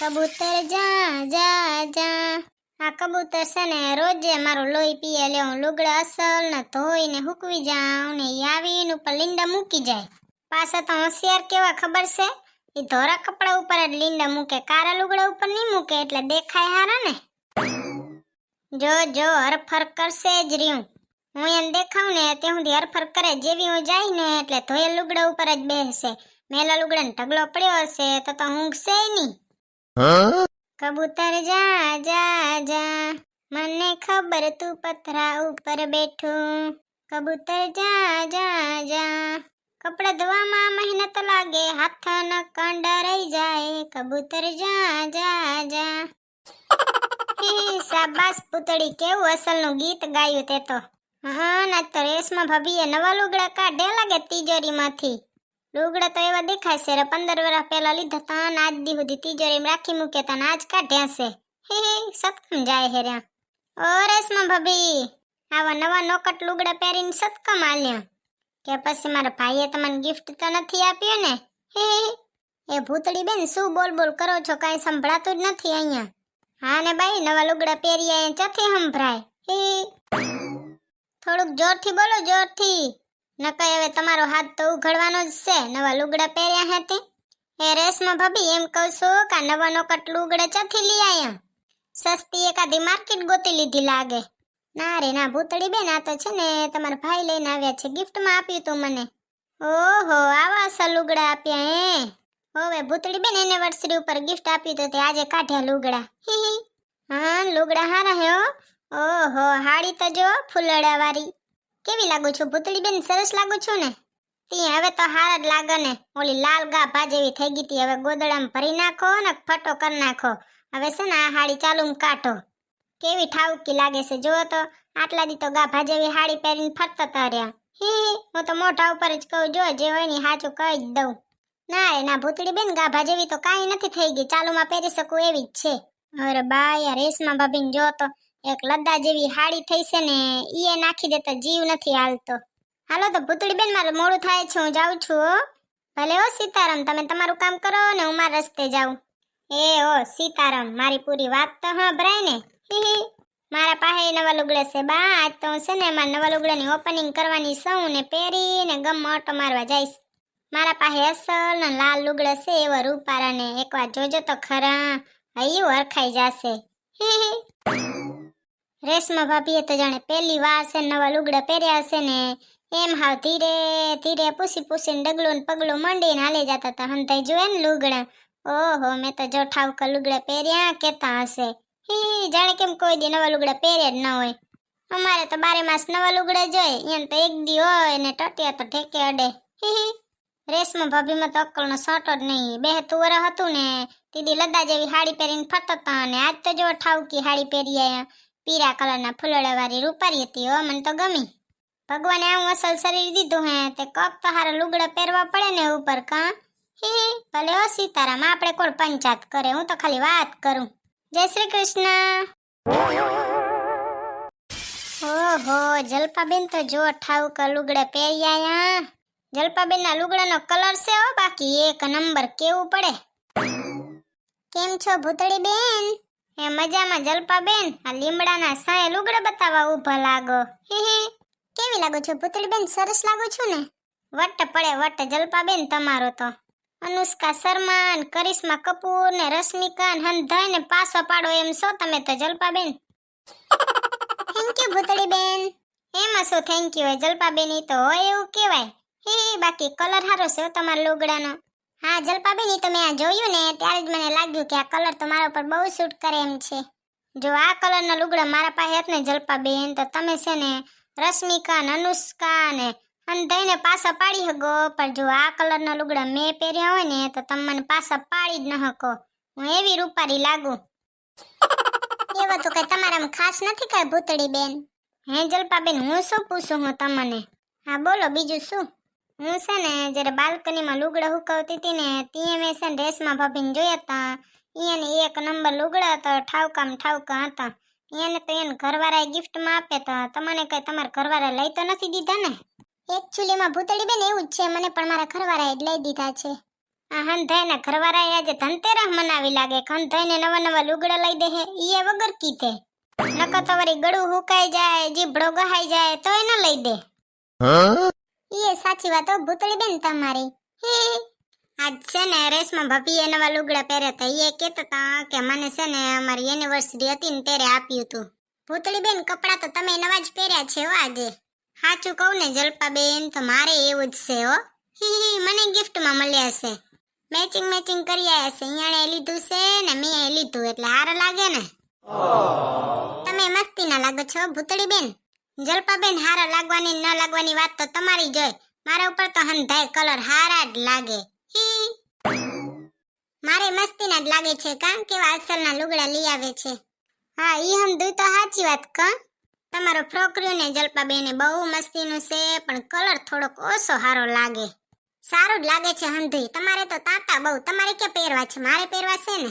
કબૂતર જા જા જા. આ કબૂતર છે ને, રોજે મારું લોહી પીએ લે, હું લુગડા અસલ ને ધોઈને હુકવી જાઉં ને આવીને ઉપર લીંડા મૂકી જાય. પાછા તો હોશિયાર કેવા ખબર છે? એ ધોરા કપડા ઉપર જ લીંડા મૂકે, કારા લુગડા ઉપર નહીં મૂકે, એટલે દેખાય હારા ને. જો જો, હરફર કરશે જ રહ્યું. હું એમ દેખાઉં ને, ત્યાં સુધી હરફર કરે જેવી હું જાય ને, એટલે ધોયેલ લુગડા ઉપર જ બેસશે મેલા લુગડાને ઢગલો પડ્યો હશે, તો તો ઊંઘશે નહીં. કબૂતર જા જા જા. મને ખબર તું પથરા ઉપર બેઠું. કબૂતર જા જા જા. કપડા ધોવામાં મહેનત લાગે, હાથ ન કંડા રહી જાય. કબૂતર જા જા જા. શાબાશ પૂતળી, કેવું અસલનું ગીત ગાયું તે તો. હા, ના તો રેસમાં ભાભીએ નવા લુગડા કાઢે લાગે તિજોરીમાંથી. લુગડા તો એવા દેખાય છે, રે પંદર વર્ષ પહેલા લીધા તા આજ દી સુધી તિજોરીમાં રાખી મૂકે તા આજ કાઢ્યા છે. હે હે, સતકમ જાય હે રહ્યા ઓ રેસમાં ભાભી, આવા નવા નોકટ લુગડા પહેરીને સતકમ આલ્યા. કે પછી મારા ભાઈએ તમને ગિફ્ટ તો નથી આપ્યો ને? હે. એ ભૂતળી બેન, શું બોલ બોલ કરો છો? કાંઈ સંભળાતું જ નથી અહીંયા. હા ને બાઈ, નવા લુગડા પહેરી આયા ચોથી સંભળાય. હે. થોડુંક જોરથી બોલો, જોરથી. નકઈ હવે તમારો હાથ તો ઉઘડવાનો જ છે. નવા લુગડા પહેર્યા હે તે એ રેસમાં ભાભી, એમ કહું છું કે નવા નોકટ લુગડા ચથી લઈ આયા? સસ્તી એકાદી માર્કેટ ગોતી લીધી લાગે. ના રે, ના, ભૂતળી બેન, આ તો છે ને તમારા ભાઈ લઈને આવ્યા છે, ગિફ્ટમાં આપ્યું તું મને. ઓહો, આવા અસલ લુગડા આપ્યા હે. હવે ભૂતળી બેન એનિવર્સરી ઉપર ગિફ્ટ આપ્યું તો તે આજે કાઢ્યા લુગડા. હી, હા. લુગડા હારા હે ઓહો, હાડી તો જો ફૂલડા વાળી કેવી લાગુ છું? ભૂતળી બેન સરસ લાગુ છું ને? તી હવે તો હાર જ લાગે ને. ઓલી લાલ ગાભા જેવી થઈ ગઈ તી. હવે ગોદડામાં ભરી નાખો ને ફટો કરી નાખો. હવે છે ને આ હાડી ચાલુ કાઢો. કેવી ઠાવકી લાગે છે જો તો. આટલા દી તો ગાભા જેવી હાડી પહેરીને ફરતા તર્યા હે, હી તો મોઢા ઉપર જ કહું, જો જે હોય ને સાચું કહી જ દઉં. ના રે, ના ભૂતળી બેન ગાભા જેવી તો કાંઈ નથી થઈ ગઈ. ચાલુમાં પહેરી શકું એવી જ છે. અરે બા, યાર, રેશમા ભાભીને જો તો. એક લદ્દા જેવી હાડી થઈ છે ને એ નાખી દે તો જીવ નથી હાલતો હાલો તો ભૂતળી બેન મારું મોડું થાય છે, હું જાઉં છું. ભલે હો સીતારામ, તમે તમારું કામ કરો ને હું મારા રસ્તે જાઉં એ ઓ સીતારામ, મારી પૂરી વાત તો હંભરાય ને હી. મારા પાસે નવા લુગડા છે બા, આજ તો હું છે ને મારા નવા લુગડાની ઓપનિંગ કરવાની સૌ ને પહેરીને ગમ ઓટો મારવા જઈશ મારા પાસે અસલ ને લાલ લુગડા છે એવા રૂપારા ને એકવાર જોજો તો ખરા, હૈયું હરખાઈ જશે હી. રેશમા ભાભીએ તો જાણે પહેલી વાર છે, નવા લુગડા પહેર્યા હશે ને. એમ હાવ ધીરે ધીરે પૂસી પૂસીને ડગલું ને પગલું માંડીને હાલી જતા હતા. હંતાઈ જોયે ને લુગડા. ઓહો, મેં તો જો ઠાવકા લુગડા પહેર્યા કેતા હશે. હી જાણે કેમ કોઈ દી નવા લુગડા પહેર્યા જ ન હોય. અમારે તો બારે માસ નવા લુગડા જોઈએ એમ તો એક દી હોય ને ટટિયા તો ઠેકે અડે. હી. રેશમા ભાભીમાં તો અક્કલનો સોટો જ નહીં. બે તુવર હતું ને. દીદી લદ્દા જેવી હાડી પહેરીને ફરતા હતા અને આજ તો જો ઠાવકી હાડી પહેરી આયા. પીળા કલરના ફૂલડા વાળી રૂપારી હતી હો મને તો ગમી. ભગવાને આવું અસલ શરીર દીધું હે, તે કપ તો હારા લુગડા પહેરવા પડે ને ઉપર કા? હી હી. ભલે ઓ સીતારામ, આપણે કોણ પંચાત કરે, હું તો ખાલી વાત કરું. જય શ્રી કૃષ્ણ. ઓહો, જલપાબેન તો જો ઠાવકા લુગડા પહેરી આયા જલપાબેનના લુગડાનો કલર છે હો બાકી, એક નંબર કેવું પડે. કેમ છો ભૂતળી બેન હે, મજામાં જલપાબેન? આ લીમડાના સાય લુગડા બતાવવા ઊભા લાગો. હી હી. કેવી લાગુ છો? ભૂતળી બેન સરસ લાગુ છું ને? વટ પડે વટ, જલપાબેન, તમારો તો. અનુષ્કા શર્મા ને કરિશ્મા કપૂર ને રશ્મિકા ને હંધાઈ ને પાસો પાડો એમ છો તમે તો, જલપાબેન. થેન્ક યુ ભૂતળી બેન એમાં શું થેન્ક યુ હોય? જલપાબેન ઈ તો હોય એવું કહેવાય. હે બાકી કલર સારો છે તમારા લુગડાનો. હા, જલપાબેન, ઈ તો મેં આ જોયું ને, ત્યારે જ મને લાગ્યું કે આ કલર તો મારા ઉપર બહુ સૂટ કરે એમ છે. જો આ કલરના લુગડા મારા પાસે હતા ને, જલપાબેન, તો તમે છે ને, રશ્મિકા ને અનુષ્કા ને અંધાઈને પાછા પાડી શકો પણ જો આ કલરના લુગડા મેં પહેર્યા હોય ને, તો તમે મને પાછા પાડી જ ન શકો હું એવી રૂપારી લાગુ. એવો તો કઈ તમારામાં ખાસ નથી કઈ ભૂતળી બેન હે જલપાબેન, હું શું પૂછું હું તમને? હા, બોલો, બીજું શું? હું છે ને જ્યારે બાલ્કનીમાં લુગડા હુકવતી હતી ને ત્યાં મેં છે ને ડ્રેસમાં ભાભીને જોયા હતા એને એક નંબર લુગડા હતા, ઠાવકામ ઠાવકા હતા. એને તો એને ઘરવાળાએ ગિફ્ટમાં આપે તો. તમને કંઈ તમારા ઘરવાળા લઈ તો નથી દીધા ને? એકચ્યુઅલીમાં ભૂતળી બેન એવું જ છે, મને પણ મારા ઘરવાળાએ જ લઈ દીધા છે. આ હંધાઈના ઘરવાળાએ આજે ધનતેરસ મનાવી લાગે હંધાઈને નવા નવા લુગડા લઈ દે હે ઈએ વગર કીધે નકર તો વળી ગળું હુકાઈ જાય જીભડો ગહાઈ જાય, તોય ન લઈ દે. ઈએ સાચી વાત ભૂતળી બેન તમારી. હી. આજ છે ને રેશમાં ભાભીએ નવા લુગડા પહેર્યા હતા એ કહેતા હતા કે મને છે ને અમારી એનિવર્સરી હતી ને ત્યારે આપ્યું હતું ભૂતળી બેન કપડાં તો તમે નવા જ પહેર્યા છે હો આજે. સાચું કહું ને જલ્પા બેન તો મારે એવું જ છે હો. હી મને ગિફ્ટમાં મળ્યા છે. મેચિંગ મેચિંગ કરી આવ્યા છે. અહીંયા લીધું છે ને મેં લીધું એટલે હાર લાગે ને. તમે મસ્તી ના લાગો છો ભૂતળી બેન. જલ્પા બેન હારા લાગવાની ન લાગવાની વાત તો તમારી જ મારા ઉપર તો હંધાય કલર હારા જ લાગે. મારે મસ્તીના જ લાગે છે કામ કેવા અસલના લુગડા લઈ આવે છે. હા, ઈ હંધુય તો સાચી વાત કહ તમારો ફ્રોક રહ્યો ને જલપાબેને બહુ મસ્તીનું છે, પણ કલર થોડોક ઓછો હારો લાગે. સારું જ લાગે છે હંધી તમારે તો તાતા બહુ. તમારે કે પહેરવા છે? મારે પહેરવા છે ને?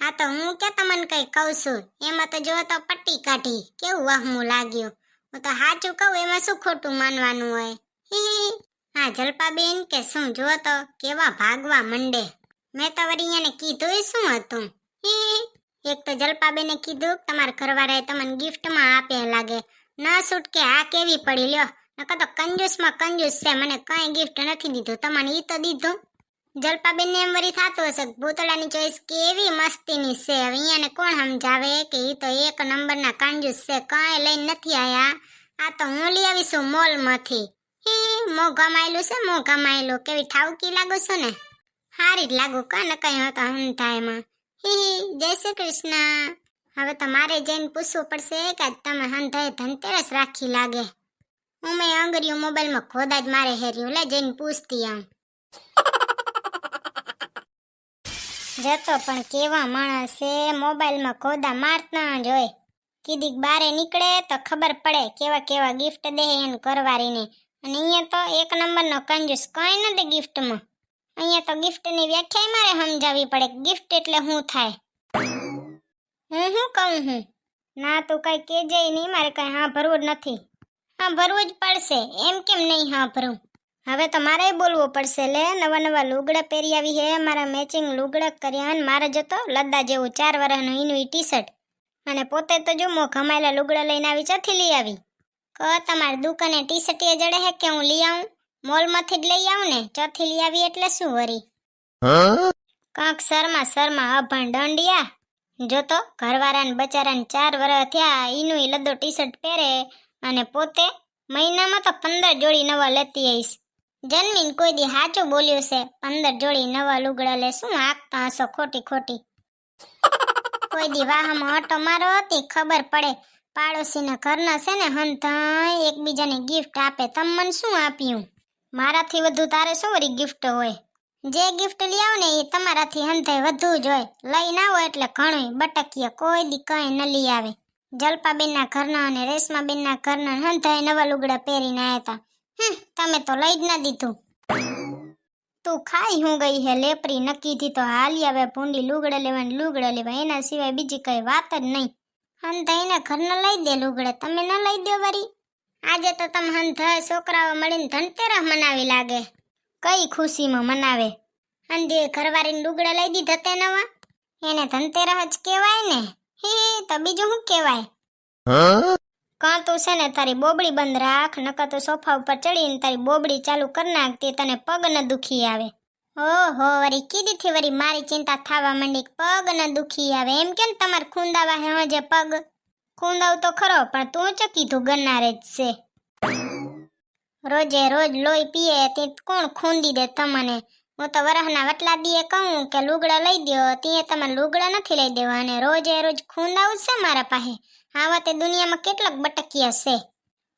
હા, તો હું કે તમને કઈ કહું છું? એમાં તો જો તો પટ્ટી કાઢી. કેવું વહમું લાગ્યું? હું તો સાચું કહું, એમાં શું ખોટું માનવાનું હોય? હી હી. જલ્પાબેન કે શું જો તો કેવા ભાગવા મંડે? મેં તો વળી એને કીધું શું હતું? હી. એક તો જલપાબેને કીધું, તમારા ઘરવાળાએ તમને ગિફ્ટમાં આપે લાગે. ન સૂટ કે આ કેવી પડી લ્યો? નકર તો કંજૂસમાં કંજૂસ છે, મને કઈ ગિફ્ટ નથી દીધું. તમને એ તો દીધું. જલ્પાબેનને એમ વળી થતું હશે ભૂતળાની ચોઈસ કેવી મસ્તીની છે? હવે અહીંયાને કોણ સમજાવે કે એ તો એક નંબરના કંજૂસ છે, કાંઈ લઈને નથી આયા. આ તો હું લઈ આવીશું મોલમાંથી. હી મો ગમાયેલું છે, મો ગમાયેલું. કેવી ઠાવકી લાગુ છું ને? હારી જ લાગુ કા કઈ હતા હંતાયમાં એમાં હી જય શ્રી કૃષ્ણ. હવે તો મારે જઈને પૂછવું પડશે કે તમે હંધાએ ધનતેરસ રાખી લાગે. હું મેં અંગરીઓ મોબાઈલમાં ખોદા જ મારે હેર્યું. લે જઈને પૂછતી આમ. જતો પણ કેવા માણસ મોબાઈલમાં ખોદા મારતા જ હોય. કીધીક બારે નીકળે તો ખબર પડે કેવા કેવા ગિફ્ટ દે એને કરવારીને અને અહીંયા તો એક નંબરનો કંજૂસ કંઈ નથી ગિફ્ટમાં અહીંયા તો ગિફ્ટની વ્યાખ્યા મારે સમજાવવી પડે ગિફ્ટ એટલે શું થાય. હું શું કહું હું? ના, તું કઈ કેજે નહીં, મારે કઈ હા ભરવું જ નથી. હા ભરવું જ પડશે. એમ કેમ નહીં હા ભરું હવે તો મારે બોલવું પડશે, લે, નવા નવા લુગડા પહેરી આવી હે, મારા મેચિંગ લુગડા કર્યા અને મારે જતો લદ્દા જેવું ચાર વર્ષનું એનું ટી શર્ટ અને પોતે તો જો મો ઘમાયેલા લુગડા લઈને આવી ચથી લઈ આવી. ક, તમારી દુકાને ટી શર્ટ એ જડે હે કે હું લઈ આવું? મોલમાંથી જ લઈ આવું ને? ચોથી લઈ આવી એટલે શું વરી? કાંક શર્મા શર્મા અભણ દંડિયા. જો તો ઘરવાળાને બચારાને ચાર વર્ષ થયા ઈ લદ્દો ટી શર્ટ પહેરે અને પોતે મહિનામાં તો પંદર જોડી નવા લેતી આવીશ. જન્મીન કોઈ દી સાચું બોલ્યું છે. પંદર જોડી નવા લુગડા લે શું હાંકતા હશો ખોટી ખોટી? કોઈ દી વાહમાં ઓટો મારો હતી, ખબર પડે. પાડોશીના ઘરના છે ને હંધાય એકબીજાને ગિફ્ટ આપે. તમ મને શું આપ્યું? મારાથી વધુ તારે શું ગિફ્ટ હોય? જે ગિફ્ટ લઈ આવો ને એ તમારાથી હંધાય વધુ જ હોય. લઈ ના હોય એટલે ઘણું બટકીએ કોઈ દી કઈ ન લઈ આવે. જલપાબેનના ઘરના અને રેશમાબેનના ઘરના હંધાય નવા લુગડા પહેરીને આવ્યા હતા તમે તો લઈ જ ના દીધું. તું ખાઈ હું ગઈ હે લેપરી, નક્કીથી તો હાલી આવે ભૂંડી, લુગડે લેવાની લુગડે લેવા એના સિવાય બીજી કઈ વાત જ નહીં. એને લઈ દે લુગડા, તમે ન લઈ દો વરી. આજે તો તમે હંધા છોકરાઓ મળીને ધનતેરસ મનાવી લાગે. કઈ ખુશીમાં મનાવે? હંધી ઘરવાળીને લુગડા લઈ દીધા તે નવા? એને ધનતેરસ જ કહેવાય ને? હે, તો બીજું શું કહેવાય? કાં તું છે ને તારી બોબડી બંધ રાખ, નકર તો સોફા ઉપર ચડીને તારી બોબડી ચાલુ કરી નાખતી તને પગ ન દુખી આવે. ઓહો, વરી કીધીથી વરી મારી ચિંતા થવા માંડી પગ ન દુખી આવે. એમ કેમ તમારે ખૂંદાવા હે હજે પગ? ખૂંદાવ તો ખરો, પણ તું ચ કીધું ગન્નારે જ છે. રોજે રોજ લોહી પીએ તે કોણ ખૂંદી દે તમને? હું તો વરહના વટલા દીએ કહું કે લુગડા લઈ દ્યો, તે તમે લુગડા નથી લઈ દેવા. અને રોજે રોજ ખૂંદાવું છે મારા પાસે? આવા તે દુનિયામાં કેટલાક બટકિયા છે.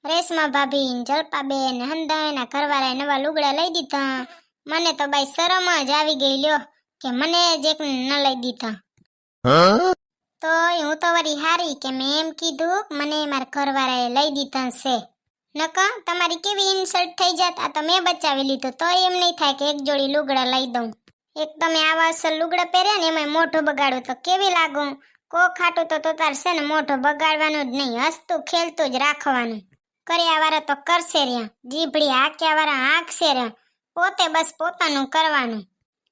રેશમા ભાભી જલપાબેન ને હંદાયના ઘરવાળાએ નવા લુગડા લઈ દીધા. મને તો બાઈ શરમ જ આવી ગઈ લ્યો કે મને જ એક ન લઈ દીધા. તો હું તો વરી હારી કે મેં એમ કીધું મને મારા ઘરવાળાએ લઈ દીધા છે. નકા તમારી કેવી ઇન્સલ્ટ થઈ જાત? આ તો મેં બચાવી લીધું તો એમ નહીં થાય કે એક જોડી લુગડા લઈ દઉં. એક તમે આવા અસલ લુગડા પહેર્યા ને એમાં મોઢું બગાડું તો કેવી લાગું? કો ખાટું તો તો તાર છે ને મોઢો બગાડવાનું જ નહીં, હસતું ખેલતું જ રાખવાનું. કર્યા વાળા તો કરશે રહ્યા, જીભડી હાક્યા વાળા હાંકશે રહ્યા, પોતે બસ પોતાનું કરવાનું.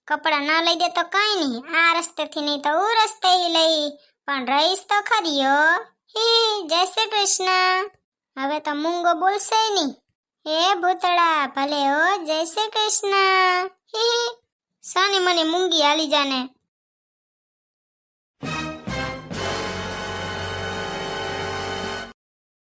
કપડાં ન લઈ દે તો કઈ નહીં, આ રસ્તેથી નહીં તો હું રસ્તે લઈ. પણ રહીશ તો ખરી હે. જય શ્રી કૃષ્ણ. હવે તો મૂંગો બોલશે નહીં. હે ભૂતળા, ભલે હો, જય શ્રી કૃષ્ણ. હી સાની મને મૂંગી હાલી જાને.